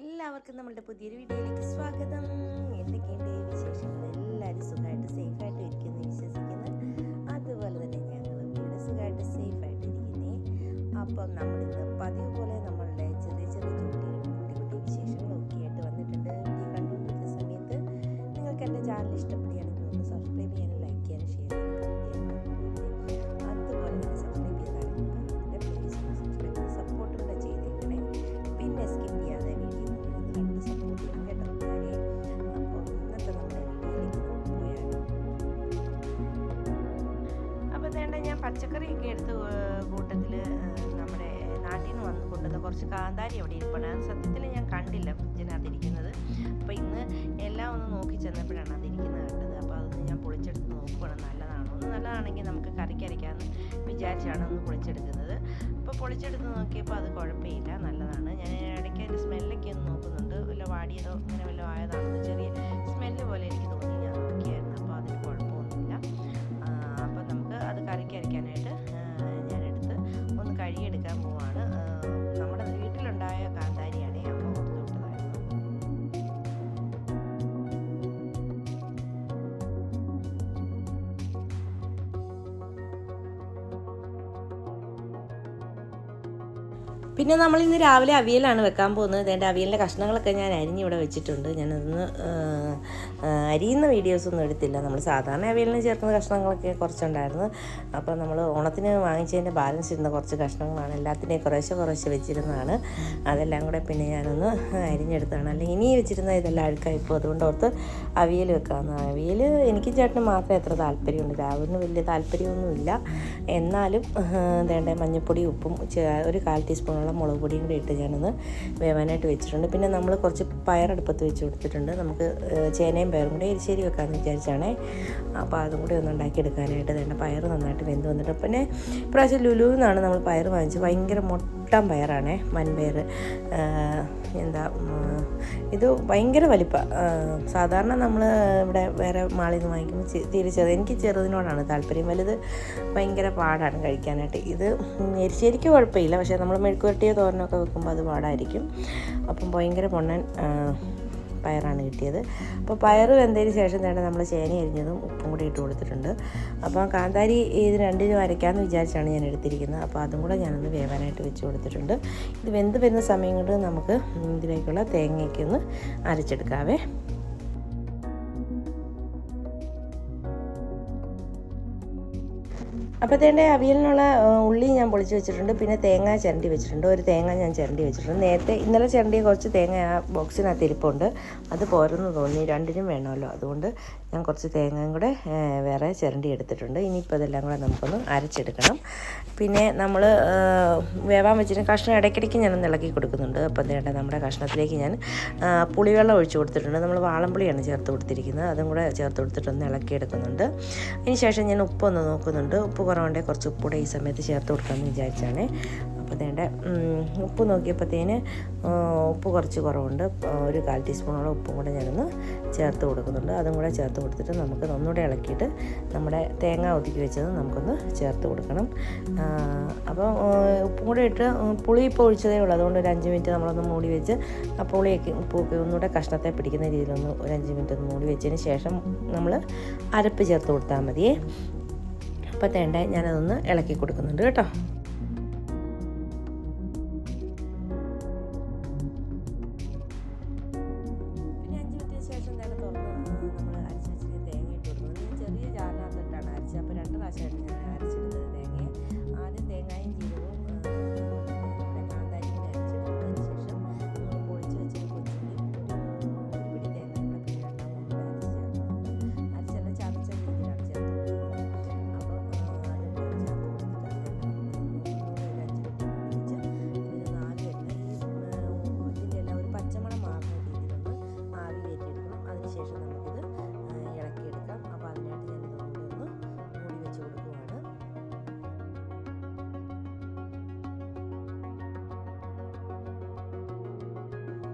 എല്ലാവർക്കും നമ്മളുടെ പുതിയൊരു വീഡിയോയിലേക്ക് സ്വാഗതം. എന്തൊക്കെയുണ്ട് വിശേഷങ്ങൾ? എല്ലാവരും സുഖമായിട്ട് സേഫായിട്ട് ഇരിക്കുന്നു വിശ്വസിക്കുന്നു. അതുപോലെ തന്നെ ഞങ്ങളും ഇവിടെ സുഖമായിട്ട് സേഫായിട്ട് ഇരിക്കുന്നേ. അപ്പം നമ്മളിന്ന് പതിവ് പോലെ നമ്മളുടെ ചെറിയ ചെറിയ ജോലികളും കുട്ടി കുട്ടി വിശേഷങ്ങളും ഒക്കെ ആയിട്ട് വന്നിട്ടുണ്ട്. വീഡിയോ കണ്ടുകൊണ്ടിരിക്കുന്ന സമയത്ത് നിങ്ങൾക്ക് എന്റെ ചാനൽ ഇഷ്ടപ്പെടുകയാണെങ്കിൽ കുറച്ച് കാന്താരി അവിടെ ഇരിപ്പാണ് സത്യത്തിൽ ഞാൻ കണ്ടില്ല ഫ്രിഡ്ജിനകത്ത് ഇരിക്കുന്നത് അപ്പോൾ ഇന്ന് എല്ലാം ഒന്ന് നോക്കി ചെന്നപ്പോഴാണ് അതിരിക്കുന്നത് കണ്ടത്. അപ്പോൾ അതൊന്ന് ഞാൻ പൊളിച്ചെടുത്ത് നോക്കുകയാണ് നല്ലതാണോ? ഒന്ന് നല്ലതാണെങ്കിൽ നമുക്ക് കറിക്ക് അരയ്ക്കാമെന്ന് വിചാരിച്ചാണ് ഒന്ന് പൊളിച്ചെടുക്കുന്നത്. അപ്പോൾ പൊളിച്ചെടുത്ത് നോക്കിയപ്പോൾ അത് കുഴപ്പമില്ല. നല്ലതാണ്. ഞാൻ ഇടയ്ക്ക് അതിന്റെ സ്മെല്ലൊക്കെ ഒന്ന് നോക്കുന്നുണ്ട്. വല്ല വാടിയതോ അങ്ങനെ പിന്നെ നമ്മൾ ഇന്ന് രാവിലെ അവിയലാണ് വെക്കാൻ പോകുന്നത്. എന്റെ അവിയലിന്റെ കഷ്ണങ്ങളൊക്കെ ഞാൻ അരിഞ്ഞിവിടെ വെച്ചിട്ടുണ്ട്. ഞാനതൊന്ന് അരിയുന്ന വീഡിയോസൊന്നും എടുത്തില്ല. നമ്മൾ സാധാരണ അവിയലിന് ചേർക്കുന്ന കഷ്ണങ്ങളൊക്കെ കുറച്ചുണ്ടായിരുന്നു. അപ്പോൾ നമ്മൾ ഓണത്തിന് വാങ്ങിച്ചതിന്റെ ബാലൻസ് ഇരുന്ന കുറച്ച് കഷ്ണങ്ങളാണ്. എല്ലാത്തിനെയും കുറേശ്ശെ കുറേശ്ശെ വെച്ചിരുന്നതാണ്. അതെല്ലാം കൂടെ പിന്നെ ഞാനൊന്ന് അരിഞ്ഞെടുത്താണ്. അല്ലെങ്കിൽ ഇനി വെച്ചിരുന്ന ഇതെല്ലാം അഴുക്കായിപ്പോൾ അതുകൊണ്ട് ഓർത്ത് അവിയൽ വെക്കാവുന്ന അവിയൽ എനിക്കും ചേട്ടന് മാത്രമേ എത്ര താല്പര്യമുണ്ട് രാവിലെ വലിയ താല്പര്യമൊന്നുമില്ല. എന്നാലും വേണ്ട മഞ്ഞൾപ്പൊടി ഉപ്പും ഒരു കാൽ ടീസ്പൂണോളം മുളക് പൊടിയും കൂടി ഇട്ട് ഞാനൊന്ന് വേവാനായിട്ട് വെച്ചിട്ടുണ്ട്. പിന്നെ നമ്മൾ കുറച്ച് പയറടുപ്പത്ത് വെച്ച് കൊടുത്തിട്ടുണ്ട്. നമുക്ക് ചേനയും പയറും കൂടി എരിശ്ശേരി വെക്കാമെന്ന് വിചാരിച്ചാണേ. അപ്പോൾ അതും കൂടി ഒന്ന് ഉണ്ടാക്കിയെടുക്കാനായിട്ട് വേണ്ട പയർ നന്നായിട്ട് വെന്ത് വന്നിട്ട് പിന്നെ ഇപ്രാവശ്യം ലുലുവിൽ നിന്നാണ് നമ്മൾ പയർ വാങ്ങിച്ചത്. ഭയങ്കര മൊട്ടം പയറാണേ ഏഹ്, എന്താ ഇത് ഭയങ്കര വലിപ്പ. സാധാരണ നമ്മൾ ഇവിടെ വേറെ മാളിൽ നിന്ന് വാങ്ങിക്കുമ്പോൾ തിരിച്ചത് എനിക്ക് ചെറുതിനോടാണ് താല്പര്യം. വലുത് ഭയങ്കര പാടാണ് കഴിക്കാനായിട്ട്. ഇത് എരിശ്ശേരിക്ക് കുഴപ്പമില്ല പക്ഷേ നമ്മൾ മെഴുക്കുവരട്ടിയോ തോരനൊക്കെ വെക്കുമ്പോൾ അത് പാടായിരിക്കും. അപ്പം ഭയങ്കര പൊണ്ണൻ പയറാണ് കിട്ടിയത്. അപ്പോൾ പയർ വെന്തതിന് ശേഷം തന്നെ നമ്മൾ ചേന അരിഞ്ഞതും ഉപ്പും കൂടി ഇട്ട് കൊടുത്തിട്ടുണ്ട്. അപ്പോൾ കാന്താരി ഇത് രണ്ടിനും അരയ്ക്കാമെന്ന് വിചാരിച്ചാണ് ഞാൻ എടുത്തിരിക്കുന്നത്. അപ്പോൾ അതും കൂടെ ഞാനൊന്ന് വേവാനായിട്ട് വെച്ച് കൊടുത്തിട്ടുണ്ട്. ഇത് വെന്ത് വരുന്ന സമയം കൊണ്ട് നമുക്ക് ഇതിലേക്കുള്ള തേങ്ങയ്ക്കൊന്ന് അരച്ചെടുക്കാവേ. അപ്പോഴത്തേന്റെ അവിയലിനുള്ള ഉള്ളി ഞാൻ പൊളിച്ച് വെച്ചിട്ടുണ്ട്. പിന്നെ തേങ്ങ ചിരണ്ടി വെച്ചിട്ടുണ്ട്. ഒരു തേങ്ങ ഞാൻ ചിരണ്ടി വെച്ചിട്ടുണ്ട്. നേരത്തെ ഇന്നലെ ചിരണ്ടിയ കുറച്ച് തേങ്ങ ആ ബോക്സിനകത്ത് ഇരിപ്പുണ്ട്. അത് പോരെന്ന് തോന്നി. രണ്ടിനും വേണമല്ലോ. അതുകൊണ്ട് ഞാൻ കുറച്ച് തേങ്ങയും കൂടെ വേറെ ചിരണ്ടി എടുത്തിട്ടുണ്ട്. ഇനിയിപ്പോൾ ഇതെല്ലാം കൂടെ നമുക്കൊന്ന് അരച്ചെടുക്കണം. പിന്നെ നമ്മൾ വേവാൻ വെച്ചിട്ട് കഷ്ണം ഇടയ്ക്കിടയ്ക്ക് ഞാനൊന്ന് ഇളക്കി കൊടുക്കുന്നുണ്ട്. അപ്പം തേണ്ട നമ്മുടെ കഷ്ണത്തിലേക്ക് ഞാൻ പുളിവെള്ളം ഒഴിച്ചു കൊടുത്തിട്ടുണ്ട്. നമ്മൾ വാളംപുളിയാണ് ചേർത്ത് കൊടുത്തിരിക്കുന്നത്. അതും കൂടെ ചേർത്ത് കൊടുത്തിട്ടൊന്ന് ഇളക്കിയെടുക്കുന്നുണ്ട്. അതിന് ശേഷം ഞാൻ ഉപ്പൊന്ന് നോക്കുന്നുണ്ട്. ഉപ്പ് കുറവുണ്ടെങ്കിൽ കുറച്ച് ഉപ്പൂടെ ഈ സമയത്ത് ചേർത്ത് കൊടുക്കാമെന്ന് വിചാരിച്ചാണ്. അപ്പോൾ തേണ്ട ഉപ്പ് നോക്കിയപ്പോഴത്തേന് ഉപ്പ് കുറച്ച് കുറവുണ്ട്. ഒരു കാൽ ടീസ്പൂണോളം ഉപ്പും കൂടെ ഞാനൊന്ന് ചേർത്ത് കൊടുക്കുന്നുണ്ട്. അതും കൂടെ ചേർത്ത് കൊടുത്തിട്ട് നമുക്ക് ഒന്നുകൂടെ ഇളക്കിയിട്ട് നമ്മുടെ തേങ്ങ ഒതുക്കി വെച്ചത് നമുക്കൊന്ന് ചേർത്ത് കൊടുക്കണം. അപ്പം അപ്പോൾ ഉപ്പും കൂടെ ഇട്ട് പുളി ഇപ്പോൾ ഒഴിച്ചതേ ഉള്ളൂ. അതുകൊണ്ട് ഒരു അഞ്ച് മിനിറ്റ് നമ്മളൊന്ന് മൂടി വെച്ച് ആ പുളിയൊക്കെ ഉപ്പൊക്കെ ഒന്നുകൂടെ കഷ്ണത്തെ പിടിക്കുന്ന രീതിയിലൊന്ന് ഒരു അഞ്ച് മിനിറ്റ് ഒന്ന് മൂടി വെച്ചതിന് ശേഷം നമ്മൾ അരപ്പ് ചേർത്ത് കൊടുത്താൽ മതിയേ. അപ്പോൾ തേണ്ട ഞാനതൊന്ന് ഇളക്കി കൊടുക്കുന്നുണ്ട് കേട്ടോ.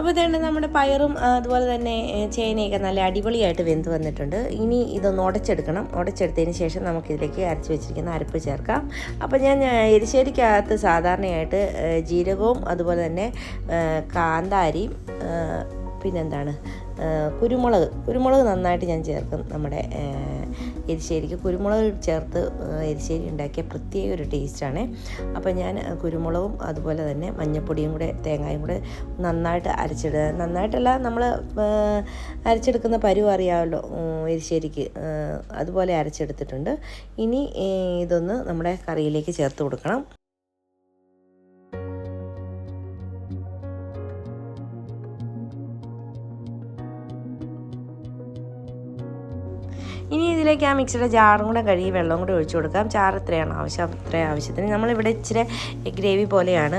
അപ്പോൾ തന്നെ നമ്മുടെ പയറും അതുപോലെ തന്നെ ചേനയൊക്കെ നല്ല അടിപൊളിയായിട്ട് വെന്ത് വന്നിട്ടുണ്ട്. ഇനി ഇതൊന്ന് ഉടച്ചെടുക്കണം ഉടച്ചെടുത്തതിന് ശേഷം നമുക്കിതിലേക്ക് അരച്ച് വെച്ചിരിക്കുന്ന അരപ്പ് ചേർക്കാം. അപ്പോൾ ഞാൻ എരിശ്ശേരിക്കകത്ത് സാധാരണയായിട്ട് ജീരകവും അതുപോലെ തന്നെ കാന്താരിയും പിന്നെന്താണ് കുരുമുളക്. കുരുമുളക് നന്നായിട്ട് ഞാൻ ചേർക്കും നമ്മുടെ എരിശ്ശേരിക്ക്. കുരുമുളക് ചേർത്ത് എരിശ്ശേരി ഉണ്ടാക്കിയ പ്രത്യേക ഒരു ടേസ്റ്റാണ് അപ്പോൾ ഞാൻ കുരുമുളകും അതുപോലെ തന്നെ മഞ്ഞൾപ്പൊടിയും കൂടെ തേങ്ങയും കൂടെ നന്നായിട്ട് അരച്ചിടുക. നന്നായിട്ടല്ല നമ്മൾ അരച്ചെടുക്കുന്ന പരുവ് അറിയാമല്ലോ എരിശ്ശേരിക്ക്. അതുപോലെ അരച്ചെടുത്തിട്ടുണ്ട്. ഇനി ഇതൊന്ന് നമ്മുടെ കറിയിലേക്ക് ചേർത്ത് കൊടുക്കണം. ഇനി ഇതിലേക്ക് ആ മിക്സിയുടെ ജാറും കൂടെ കഴുകി വെള്ളം കൂടെ ഒഴിച്ചു കൊടുക്കാം. ചാറ് എത്രയാണ് ആവശ്യം. അത്ര ആവശ്യത്തിന് നമ്മളിവിടെ ഇച്ചിരി ഗ്രേവി പോലെയാണ്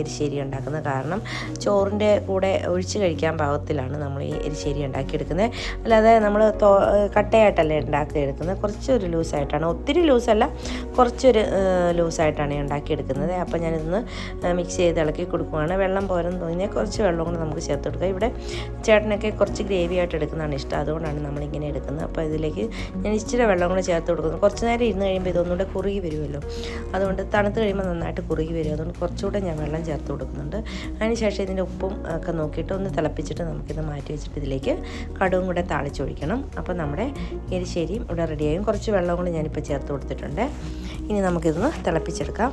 എരിശ്ശേരി ഉണ്ടാക്കുന്നത്. കാരണം ചോറിന്റെ കൂടെ ഒഴിച്ച് കഴിക്കാൻ പാകത്തിലാണ് നമ്മൾ ഈ എരിശ്ശേരി ഉണ്ടാക്കിയെടുക്കുന്നത്. അല്ലാതെ നമ്മൾ കട്ടയായിട്ടല്ല ഉണ്ടാക്കിയെടുക്കുന്നത് കുറച്ചൊരു ലൂസായിട്ടാണ്. ഒത്തിരി ലൂസല്ല കുറച്ചൊരു ലൂസായിട്ടാണ് ഉണ്ടാക്കിയെടുക്കുന്നത്. അപ്പോൾ ഞാനിതൊന്ന് മിക്സ് ചെയ്ത് ഇളക്കി കൊടുക്കുവാണ്. വെള്ളം പോരെന്ന് തോന്നിയാൽ കുറച്ച് വെള്ളം കൂടെ നമുക്ക് ചേർത്ത് കൊടുക്കാം. ഇവിടെ ചേട്ടനൊക്കെ കുറച്ച് ഗ്രേവി ആയിട്ട് എടുക്കുന്നതാണ് ഇഷ്ടം. അതുകൊണ്ടാണ് നമ്മളിങ്ങനെ എടുക്കുന്നത്. അപ്പോൾ ഇതിലേക്ക് ഞാൻ ഇച്ചിരി വെള്ളം കൂടെ ചേർത്ത് കൊടുക്കുന്നു. കുറച്ച് നേരം ഇരുന്ന് കഴിയുമ്പോൾ ഇതൊന്നുകൂടെ കുറുകി വരുമല്ലോ. അതുകൊണ്ട് തണുത്ത് കഴിയുമ്പോൾ നന്നായിട്ട് കുറുകി വരും. അതുകൊണ്ട് കുറച്ചുകൂടെ ഞാൻ വെള്ളം ചേർത്ത് കൊടുക്കുന്നുണ്ട്. അതിനുശേഷം ഇതിന്റെ ഉപ്പും ഒക്കെ നോക്കിയിട്ട് ഒന്ന് തിളപ്പിച്ചിട്ട് നമുക്കിത് മാറ്റി വെച്ചിട്ട് ഇതിലേക്ക് കടുവും കൂടെ താളിച്ചൊഴിക്കണം. അപ്പോൾ നമ്മുടെ എരിശ്ശേരിയും ഇവിടെ റെഡിയായും കുറച്ച് വെള്ളം കൂടി ഞാനിപ്പോൾ ചേർത്ത് കൊടുത്തിട്ടുണ്ട്. ഇനി നമുക്കിതൊന്ന് തിളപ്പിച്ചെടുക്കാം.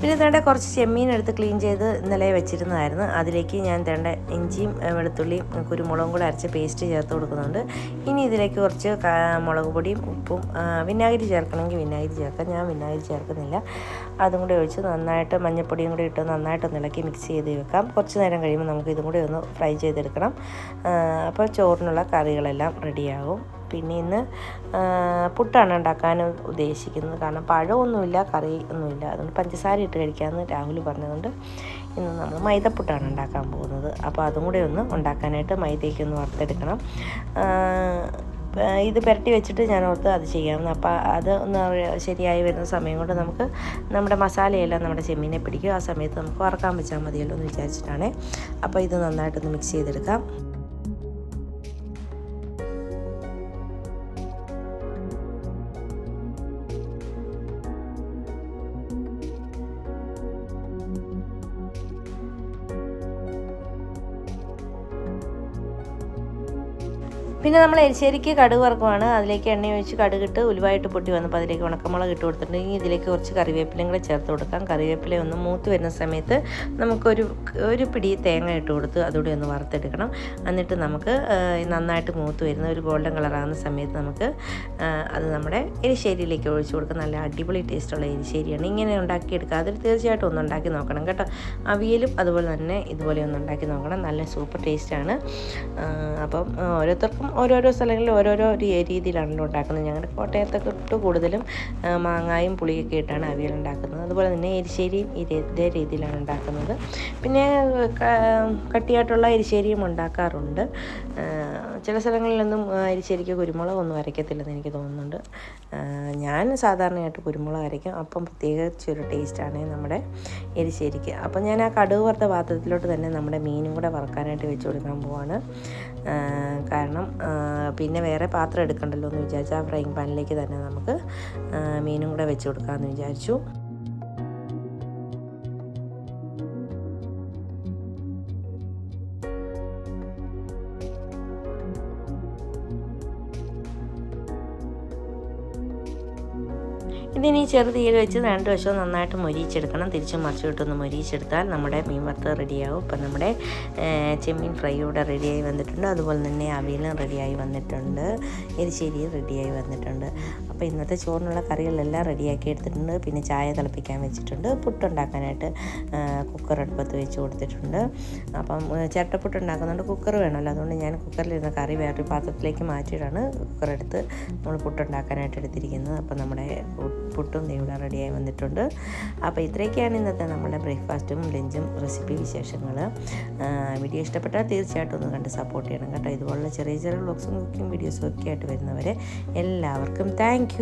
പിന്നെ തേണ്ട കുറച്ച് ചെമ്മീൻ എടുത്ത് ക്ലീൻ ചെയ്ത് ഇന്നലെ വെച്ചിരുന്നതായിരുന്നു. അതിലേക്ക് ഞാൻ തേണ്ട ഇഞ്ചിയും വെളുത്തുള്ളിയും കുരുമുളകും കൂടെ അരച്ച് പേസ്റ്റ് ചേർത്ത് കൊടുക്കുന്നുണ്ട്. ഇനി ഇതിലേക്ക് കുറച്ച് മുളക് പൊടിയും ഉപ്പും വിനാഗിരി ചേർക്കണമെങ്കിൽ വിനാഗിരി ചേർക്കാം. ഞാൻ വിനാഗിരി ചേർക്കുന്നില്ല. അതും കൂടി ഒഴിച്ച് നന്നായിട്ട് മഞ്ഞൾപ്പൊടിയും കൂടി ഇട്ട് നന്നായിട്ടൊന്ന് ഇളക്കി മിക്സ് ചെയ്ത് വെക്കാം. കുറച്ച് നേരം കഴിയുമ്പോൾ നമുക്ക് ഇതും കൂടി ഒന്ന് ഫ്രൈ ചെയ്തെടുക്കണം. അപ്പോൾ ചോറിനുള്ള കറികളെല്ലാം റെഡിയാകും പിന്നെ ഇന്ന് പുട്ടാണ് ഉണ്ടാക്കാൻ ഉദ്ദേശിക്കുന്നത്. കാരണം പഴമൊന്നുമില്ല കറി ഒന്നുമില്ല അതുകൊണ്ട് പഞ്ചസാര ഇട്ട് കഴിക്കാമെന്ന് രാഹുൽ പറഞ്ഞതുകൊണ്ട് ഇന്ന് നമ്മൾ മൈദപ്പുട്ടാണ് ഉണ്ടാക്കാൻ പോകുന്നത്. അപ്പോൾ അതും കൂടെ ഒന്ന് ഉണ്ടാക്കാനായിട്ട് മൈദയ്ക്ക് ഒന്ന് വറുത്തെടുക്കണം. ഇത് പുരട്ടി വെച്ചിട്ട് ഞാൻ ഓർത്ത് അത് ചെയ്യാം അപ്പോൾ അത് ഒന്ന് ശരിയായി വരുന്ന സമയം കൊണ്ട് നമുക്ക് നമ്മുടെ മസാലയെല്ലാം നമ്മുടെ ചെമ്മീനെ പിടിക്കും ആ സമയത്ത് നമുക്ക് വറക്കാൻ വെച്ചാൽ മതിയല്ലോ എന്ന് വിചാരിച്ചിട്ടാണ്. അപ്പോൾ ഇത് നന്നായിട്ടൊന്ന് മിക്സ് ചെയ്തെടുക്കാം. പിന്നെ നമ്മൾ എരിശ്ശേരിക്ക് കടുക് വറക്കുവാണ്. അതിലേക്ക് എണ്ണ ഒഴിച്ച് കടുകിട്ട് ഉലുവായിട്ട് പൊട്ടി വന്നപ്പോൾ അതിലേക്ക് ഉണക്കമുളക് ഇട്ട് കൊടുത്തിട്ടുണ്ടെങ്കിൽ ഇതിലേക്ക് കുറച്ച് കറിവേപ്പിലയും കൂടെ ചേർത്ത് കൊടുക്കാം. കറിവേപ്പില ഒന്ന് മൂത്ത് വരുന്ന സമയത്ത് നമുക്കൊരു ഒരു പിടി തേങ്ങ ഇട്ട് കൊടുത്ത് അതുകൂടി ഒന്ന് വറുത്തെടുക്കണം. എന്നിട്ട് നമുക്ക് നന്നായിട്ട് മൂത്ത് വരുന്ന ഒരു ഗോൾഡൻ കളറാകുന്ന സമയത്ത് നമുക്ക് അത് നമ്മുടെ എരിശ്ശേരിയിലേക്ക് ഒഴിച്ച് കൊടുക്കാം. നല്ല അടിപൊളി ടേസ്റ്റുള്ള എരിശ്ശേരിയാണ്. ഇങ്ങനെ ഉണ്ടാക്കിയെടുക്കുക അതിൽ തീർച്ചയായിട്ടും ഒന്ന് ഉണ്ടാക്കി നോക്കണം കേട്ടോ. അവിയലും അതുപോലെ തന്നെ ഇതുപോലെ ഒന്ന് ഉണ്ടാക്കി നോക്കണം. നല്ല സൂപ്പർ ടേസ്റ്റാണ് അപ്പം ഓരോരുത്തർക്കും ഓരോരോ സ്ഥലങ്ങളിൽ ഓരോരോ രീതിയിലാണ് ഉണ്ടാക്കുന്നത്. ഞങ്ങളുടെ കോട്ടയത്തൊക്കെ ഇട്ട് കൂടുതലും മാങ്ങായും പുളിയൊക്കെ ഇട്ടാണ് അവിയൽ ഉണ്ടാക്കുന്നത്. അതുപോലെ തന്നെ എരിശ്ശേരിയും ഇതേ രീതിയിലാണ് ഉണ്ടാക്കുന്നത്. പിന്നെ കട്ടിയായിട്ടുള്ള എരിശ്ശേരിയും ഉണ്ടാക്കാറുണ്ട്. ചില സ്ഥലങ്ങളിലൊന്നും എരിശ്ശേരിക്ക് കുരുമുളകൊന്നും അരയ്ക്കത്തില്ലെന്ന് എനിക്ക് തോന്നുന്നുണ്ട്. ഞാൻ സാധാരണയായിട്ട് കുരുമുളക് അരയ്ക്കും. അപ്പം പ്രത്യേകിച്ചൊരു ടേസ്റ്റാണ് നമ്മുടെ എരിശ്ശേരിക്ക് അപ്പം ഞാൻ ആ കടുക് വറുത്ത പാത്രത്തിലോട്ട് തന്നെ നമ്മുടെ മീനും കൂടെ വറക്കാനായിട്ട് വെച്ച് കൊടുക്കാൻ പോവാണ്. കാരണം പിന്നെ വേറെ പാത്രം എടുക്കണ്ടല്ലോ എന്ന് വിചാരിച്ചാൽ ആ ഫ്രൈങ് പാനിലേക്ക് തന്നെ നമുക്ക് മീനും കൂടെ വെച്ച് കൊടുക്കാമെന്ന് വിചാരിച്ചു. ഇതിനി ചെറു തീയിൽ വെച്ച് രണ്ട് വശവും നന്നായിട്ട് മൊരിയിച്ചെടുക്കണം. തിരിച്ച് മറിച്ച് വിട്ടൊന്ന് മൊരിയിച്ചെടുത്താൽ നമ്മുടെ മീൻ വറുത്ത് റെഡിയാവും. ഇപ്പം നമ്മുടെ ചെമ്മീൻ ഫ്രൈ ഇവിടെ റെഡിയായി വന്നിട്ടുണ്ട്. അതുപോലെ തന്നെ അവിയലും റെഡിയായി വന്നിട്ടുണ്ട്. എരിശ്ശേരിയും റെഡിയായി വന്നിട്ടുണ്ട്. അപ്പോൾ ഇന്നത്തെ ചോറിനുള്ള കറികളെല്ലാം റെഡിയാക്കി എടുത്തിട്ടുണ്ട്. പിന്നെ ചായ തിളപ്പിക്കാൻ വെച്ചിട്ടുണ്ട്. പുട്ടുണ്ടാക്കാനായിട്ട് കുക്കർ അടുപ്പത്ത് വെച്ച് കൊടുത്തിട്ടുണ്ട്. അപ്പം ചിരട്ടപ്പുട്ട് ഉണ്ടാക്കുന്നുണ്ട്. കുക്കർ വേണമല്ലോ. അതുകൊണ്ട് ഞാൻ കുക്കറിലിരുന്ന കറി വേറൊരു പാത്രത്തിലേക്ക് മാറ്റിയിട്ടാണ് കുക്കർ എടുത്ത് നമ്മൾ പുട്ടുണ്ടാക്കാനായിട്ട് എടുത്തിരിക്കുന്നത്. അപ്പം നമ്മുടെ പുട്ട് ഇവിടെ റെഡിയായി വന്നിട്ടുണ്ട്. അപ്പോൾ ഇത്രയൊക്കെയാണ് ഇന്നത്തെ നമ്മുടെ ബ്രേക്ക്ഫാസ്റ്റും ലഞ്ചും റെസിപ്പി വിശേഷങ്ങൾ. വീഡിയോ ഇഷ്ടപ്പെട്ടാൽ തീർച്ചയായിട്ടും ഒന്ന് കണ്ട് സപ്പോർട്ട് ചെയ്യണം കേട്ടോ. ഇതുപോലുള്ള ചെറിയ ചെറിയ വ്ളോഗ്സും കുക്കിംഗ് വീഡിയോസും ഒക്കെ ആയിട്ട് വരുന്നവരെ എല്ലാവർക്കും താങ്ക്